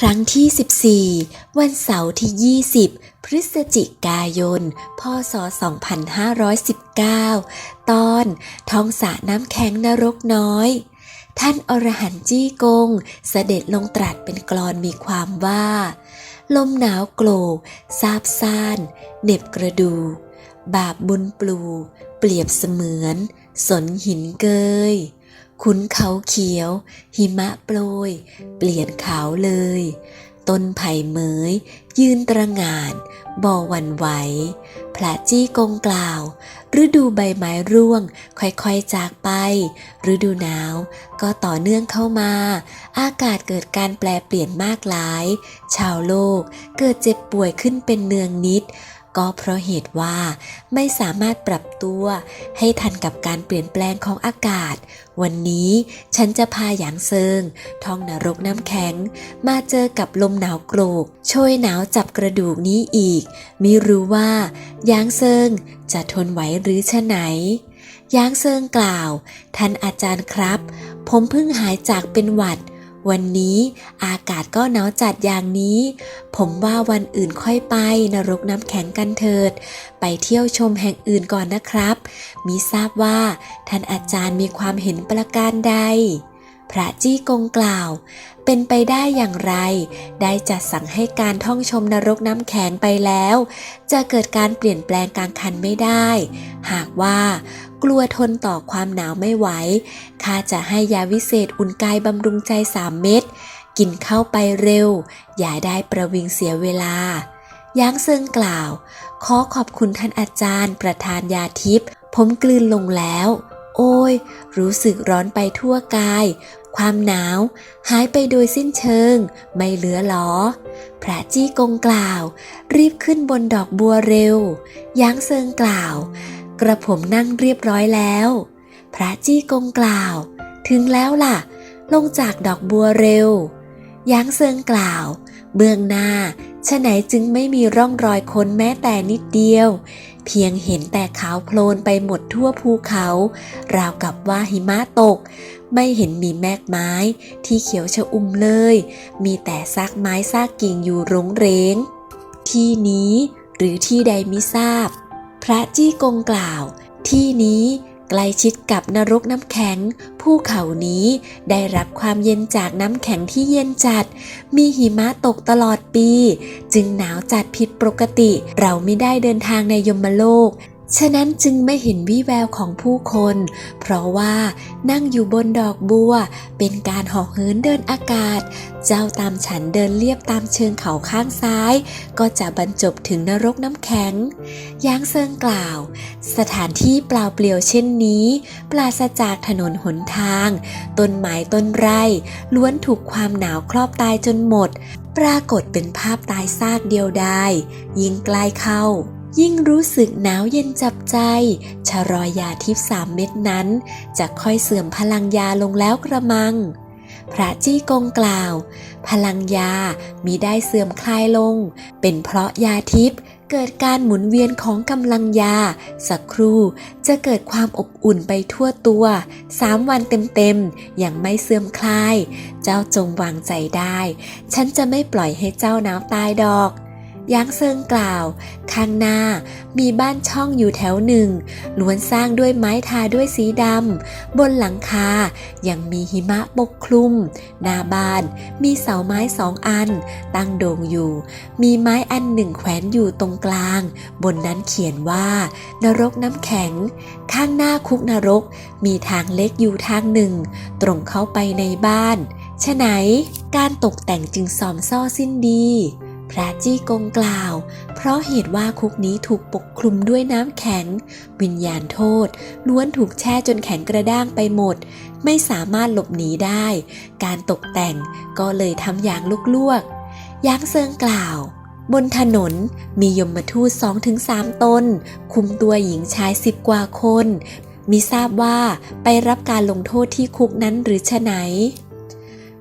ครั้งที่ 14 วันเสาร์ที่ 20 พฤศจิกายน พศ 2519 ตอนท้องสะน้ำแข็งนรกน้อย ท่านอรหันต์จี้กง เสด็จลงตรัสเป็นกลอนมีความว่า ลมหนาวโกรกซาบซ่านเหน็บกระดูกบาปบุญปลู เปรียบเสมือน สนหินเกย ขุนเขาเขียว หิมะโปรย เปลี่ยนขาวเลย ต้นไผ่เหมย ยืนตระงาน บ่อวันไหวพระจี้กงกล่าวฤดูใบไม้ร่วง ค่อยๆจากไปฤดูหนาว ก็ต่อเนื่องเข้ามา อากาศเกิดการแปลเปลี่ยนมากหลาย ชาวโลกเกิดเจ็บป่วยขึ้นเป็นเนืองนิด ก็เพราะเหตุว่าไม่สามารถปรับตัวให้ทันกับการเปลี่ยนแปลงของอากาศ วันนี้ฉันจะพาหยางเซิงท่องนรกน้ำแข็ง มาเจอกับลมหนาวโกรกโชยหนาวจับกระดูกนี้อีกมิรู้ว่าหยางเซิงจะทนไหวหรือชะไหนหยางเซิงกล่าว ท่านอาจารย์ครับ ผมเพิ่งหายจากเป็นหวัด วันนี้อากาศก็หนาวจัดอย่างนี้ ผมว่าวันอื่นค่อยไปนรกน้ำแข็งกันเถิด ไปเที่ยวชมแห่งอื่นก่อนนะครับมิทราบว่าท่านอาจารย์มีความเห็นประการใด พระจี้กงกล่าว เป็นไปได้อย่างไร ได้จัดสั่งให้การท่องชมนรกน้ำแข็งไปแล้ว จะเกิดการเปลี่ยนแปลงกลางคันไม่ได้ หากว่ากลัวทนต่อความหนาวไม่ไหวข้าจะให้ยาวิเศษอุ่นกายบำรุงใจสามเม็ดกินเข้าไปเร็ว อย่าได้ประวิงเสียเวลาย้างเซิงกล่าว ขอขอบคุณท่านอาจารย์ ประธานยาทิพย์ผมกลืนลงแล้ว โอ้ย รู้สึกร้อนไปทั่วกาย ความหนาวหายไปโดยสิ้นเชิง ไม่เหลือหรอพระจี้กงกล่าว รีบขึ้นบนดอกบัวเร็ว ย้างเซิงกล่าว กระผมนั่งเรียบร้อยแล้ว พระจี้กงกล่าว ถึงแล้วล่ะ ลงจากดอกบัวเร็วย้างเซิงกล่าว เบื้องหน้า ฉะไหนจึงไม่มีร่องรอยคนแม้แต่นิดเดียว เพียงเห็นแต่ขาวโพลนไปหมดทั่วภูเขา ราวกับว่าหิมะตก ไม่เห็นมีแมกไม้ที่เขียวชะอุ่มเลย มีแต่ซากไม้ซากกิ่งอยู่รงเรงที่นี้หรือที่ใดมิทราบ พระจี้กงกล่าว ที่นี้ ใกล้ชิดกับนรกน้ำแข็ง ภูเขานี้ได้รับความเย็นจากน้ำแข็งที่เย็นจัด มีหิมะตกตลอดปี จึงหนาวจัดผิดปกติ เราไม่ได้เดินทางในยมโลก ฉะนั้นจึงไม่เห็นวี่แววของผู้คน เพราะว่านั่งอยู่บนดอกบัว เป็นการหาะเหินเดินอากาศ เจ้าตามฉันเดินเลียบตามเชิงเขาข้างซ้าย ก็จะบรรจบถึงนรกน้ำแข็งยางเซิงกล่าว สถานที่เปล่าเปลี่ยวเช่นนี้ ปราศจากถนนหนทาง ต้นไม้ต้นไร่ล้วนถูกความหนาวครอบตายจนหมด ปรากฏเป็นภาพตายซากเดียวดายยิ่งใกล้เข้า ยิ่งรู้สึกหนาวเย็นจับใจชะรอยยาทิพสามเม็ดนั้น จะค่อยเสื่อมพลังยาลงแล้วกระมัง พระจี้กงกล่าว พลังยามีได้เสื่อมคลายลง เป็นเพราะยาทิพย์เกิดการหมุนเวียนของกำลังยา สักครู่จะเกิดความอบอุ่นไปทั่วตัวสามวันเต็มๆอยังไม่เสื่อมคลาย เจ้าจงวางใจได้ ฉันจะไม่ปล่อยให้เจ้าหนาวตายดอก ยางเซิงกล่าว ข้างหน้ามีบ้านช่องอยู่แถวหนึ่ง ล้วนสร้างด้วยไม้ทาด้วยสีดำ บนหลังคา ยังมีหิมะปกคลุม หน้าบ้านมีเสาไม้สองอัน ตั้งโด่งอยู่ มีไม้อันหนึ่งแขวนอยู่ตรงกลาง บนนั้นเขียนว่า นรกน้ำแข็ง ข้างหน้าคุกนรก มีทางเล็กอยู่ทางหนึ่ง ตรงเข้าไปในบ้าน ฉะไหน การตกแต่งจึงสอมซ่อสิ้นดี พระจี้กงกล่าว เพราะเหตุว่าคุกนี้ถูกปกคลุมด้วยน้ำแข็ง วิญญาณโทษ ล้วนถูกแช่จนแข็งกระด้างไปหมด ไม่สามารถหลบหนีได้ การตกแต่งก็เลยทำอย่างลวกๆยางเซิงกล่าว บนถนนมียมทูตสองถึงสามตน คุมตัวหญิงชายสิบกว่าคน มิทราบว่าไปรับการลงโทษที่คุกนั้นหรือฉะไหน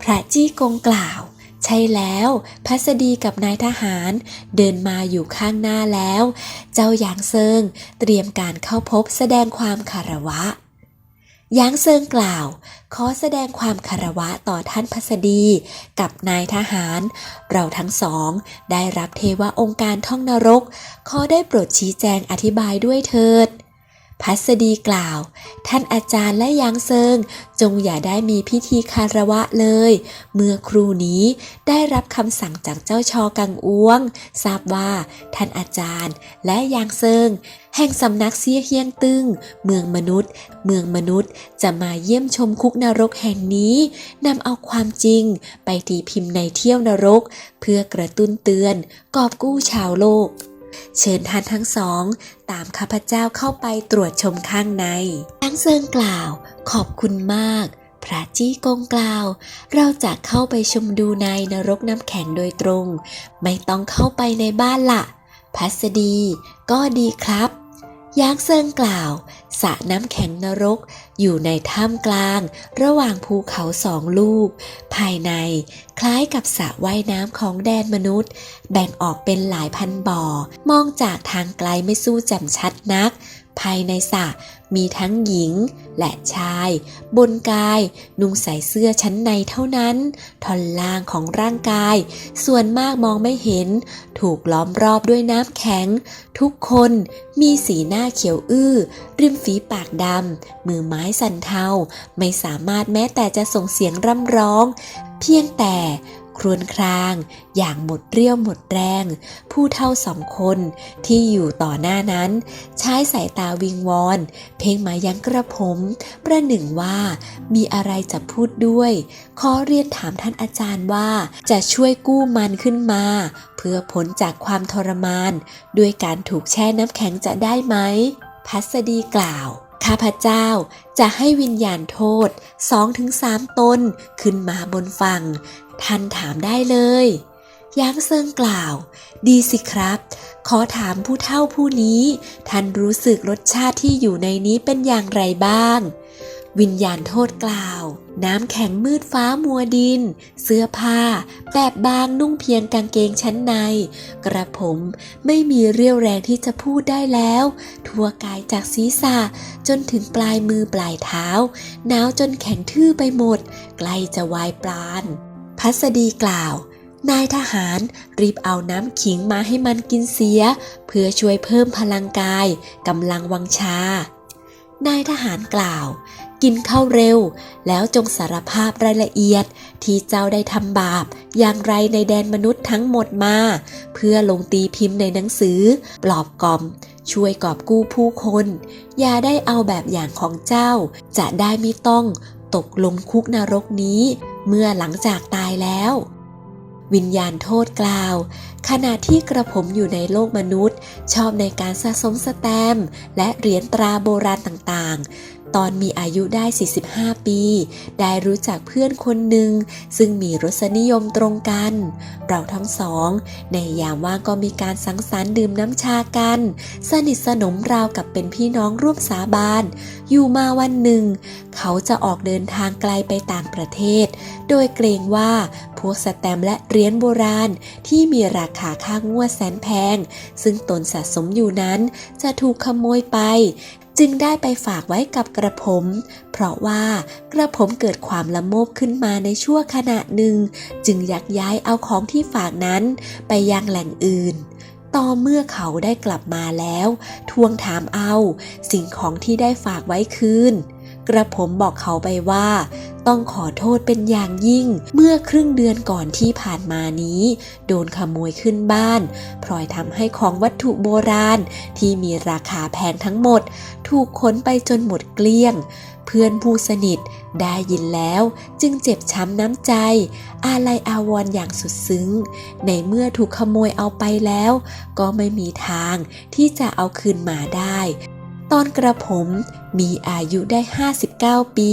พระจี้กงกล่าว ใช่แล้วพัสดีกับนายทหาร เดินมาอยู่ข้างหน้าแล้ว เจ้าหยางเซิง เตรียมการเข้าพบแสดงความคารวะยางเซิงกล่าว ขอแสดงความคารวะต่อท่านพัสดีกับนายทหาร เราทั้งสอง ได้รับเทวะองค์การท่องนรก ขอได้โปรดชี้แจงอธิบายด้วยเถิด พัสดีกล่าว ท่านอาจารย์และยางเซิง จงอย่าได้มีพิธีคารวะเลย เมื่อครูนี้ได้รับคำสั่งจากเจ้าชอกังอ้วง ทราบว่าท่านอาจารย์และยางเซิง แห่งสำนักเสียเฮียงตึง เมืองมนุษย์ เมืองมนุษย์จะมาเยี่ยมชมคุกนรกแห่งนี้นำเอาความจริงไปตีพิมพ์ในเที่ยวนรก เพื่อกระตุ้นเตือนกอบกู้ชาวโลก เชิญท่านทั้งสอง ตามข้าพเจ้าเข้าไปตรวจชมข้างในทั้งเซิงกล่าว ขอบคุณมาก พระจี้กงกล่าว เราจะเข้าไปชมดูในนรกน้ำแข็งโดยตรง ไม่ต้องเข้าไปในบ้านละพัสดี ก็ดีครับ ยางเซิงกล่าวสระน้ำแข็งนรกอยู่ในถ้ำกลาง ระหว่างภูเขาสองลูก ภายในคล้ายกับสระว่ายน้ำของแดนมนุษย์ แบ่งออกเป็นหลายพันบ่อ มองจากทางไกลไม่สู้แจ่มชัดนัก ภายในสระมีทั้งหญิงและชาย บนกาย นุ่งใส่เสื้อชั้นในเท่านั้น ท่อนล่างของร่างกาย ส่วนมากมองไม่เห็น ถูกล้อมรอบด้วยน้ำแข็ง ทุกคนมีสีหน้าเขียวอื้อ ริมฝีปากดำ มือไม้สั่นเทา ไม่สามารถแม้แต่จะส่งเสียงร่ำร้อง เพียงแต่ ครวญคราง อย่างหมดเรี่ยวหมดแรง ผู้เท่าสองคนที่อยู่ต่อหน้านั้น ใช้สายตาวิงวอน เพ่งมายังกระผม ประหนึ่งว่า มีอะไรจะพูดด้วย ขอเรียนถามท่านอาจารย์ว่าจะช่วยกู้มันขึ้นมา เพื่อพ้นจากความทรมาน ด้วยการถูกแช่น้ำแข็งจะได้ไหม พัสดีกล่าว ข้าพเจ้าจะให้วิญญาณโทษสองถึงสามตนขึ้นมาบนฝั่ง ท่านถามได้เลยยางเซิงกล่าว ดีสิครับ ขอถามผู้เฒ่าผู้นี้ ท่านรู้สึกรสชาติที่อยู่ในนี้เป็นอย่างไรบ้าง วิญญาณโทษกล่าว น้ำแข็งมืดฟ้ามัวดิน เสื้อผ้า แบบบางนุ่งเพียงกางเกงชั้นใน กระผมไม่มีเรี่ยวแรงที่จะพูดได้แล้ว ทั่วกายจากศีรษะจนถึงปลายมือปลายเท้า หนาวจนแข็งทื่อไปหมด ใกล้จะวายปราณพัสดีกล่าวนายทหารรีบเอาน้ำขิงมาให้มันกินเสีย เพื่อช่วยเพิ่มพลังกายกำลังวังชา นายทหารกล่าว กินข้าวเร็ว แล้วจงสารภาพรายละเอียดที่เจ้าได้ทำบาป อย่างไรในแดนมนุษย์ทั้งหมดมา เพื่อลงตีพิมพ์ในหนังสือ ปลอบกล่อม ช่วยกอบกู้ผู้คน อย่าได้เอาแบบอย่างของเจ้า จะได้ไม่ต้องตกลงคุกนรกนี้ เมื่อหลังจากตายแล้ววิญญาณโทษกล่าว ขณะที่กระผมอยู่ในโลกมนุษย์ ชอบในการสะสมสแตม และเหรียญตราโบราณต่างๆ ตอนมีอายุได้ 45 ปี ได้รู้จักเพื่อนคนหนึ่ง ซึ่งมีรสนิยมตรงกัน เราทั้งสอง ในยามว่างก็มีการสังสรรค์ดื่มน้ำชากัน สนิทสนมราวกับเป็นพี่น้องร่วมสาบาน อยู่มาวันหนึ่ง เขาจะออกเดินทางไกลไปต่างประเทศ โดยเกรงว่าพวกสแตมและเหรียญโบราณที่มีราคาค่างวดแสนแพง ซึ่งตนสะสมอยู่นั้นจะถูกขโมยไป จึงได้ไปฝากไว้กับกระผม เพราะว่ากระผมเกิดความละโมบขึ้นมาในชั่วขณะหนึ่ง จึงยักย้ายเอาของที่ฝากนั้นไปยังแหล่งอื่น ต่อเมื่อเขาได้กลับมาแล้ว ทวงถามเอา สิ่งของที่ได้ฝากไว้คืน กระผมบอกเขาไปว่า ต้องขอโทษเป็นอย่างยิ่ง เมื่อครึ่งเดือนก่อนที่ผ่านมานี้ โดนขโมยขึ้นบ้านพลอยทำให้ของวัตถุโบราณ ที่มีราคาแพงทั้งหมด ถูกค้นไปจนหมดเกลี้ยง เพื่อนผู้สนิทได้ยินแล้วจึงเจ็บช้ำน้ำใจ อาลัยอาวรณ์อย่างสุดซึ้ง ในเมื่อถูกขโมยเอาไปแล้ว ก็ไม่มีทางที่จะเอาคืนมาได้ ตอนกระผมมีอายุได้ 59 ปี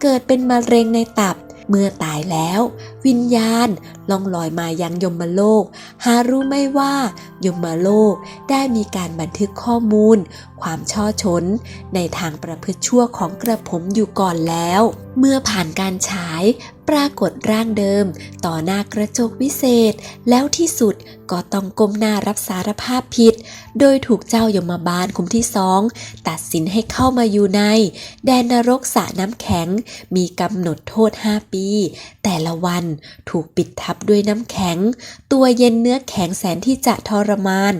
เกิดเป็นมะเร็งในตับ เมื่อตายแล้ว วิญญาณล่องลอยมายังยมโลก หารู้ไม่ว่ายมโลกได้มีการบันทึกข้อมูล ความช่อชน ในทางประพฤติชั่วของกระผมอยู่ก่อนแล้ว เมื่อผ่านการฉาย ปรากฏร่างเดิม ต่อหน้ากระจกวิเศษ แล้วที่สุดก็ต้องก้มหน้ารับสารภาพผิด โดยถูกเจ้ายมบาลคุมที่สอง ตัดสินให้เข้ามาอยู่ใน แดนนรกสระน้ำแข็ง มีกำหนดโทษ 5 ปี แต่ละวันถูกปิดทับด้วยน้ำแข็ง ตัวเย็นเนื้อแข็งแสนที่จะทรมาน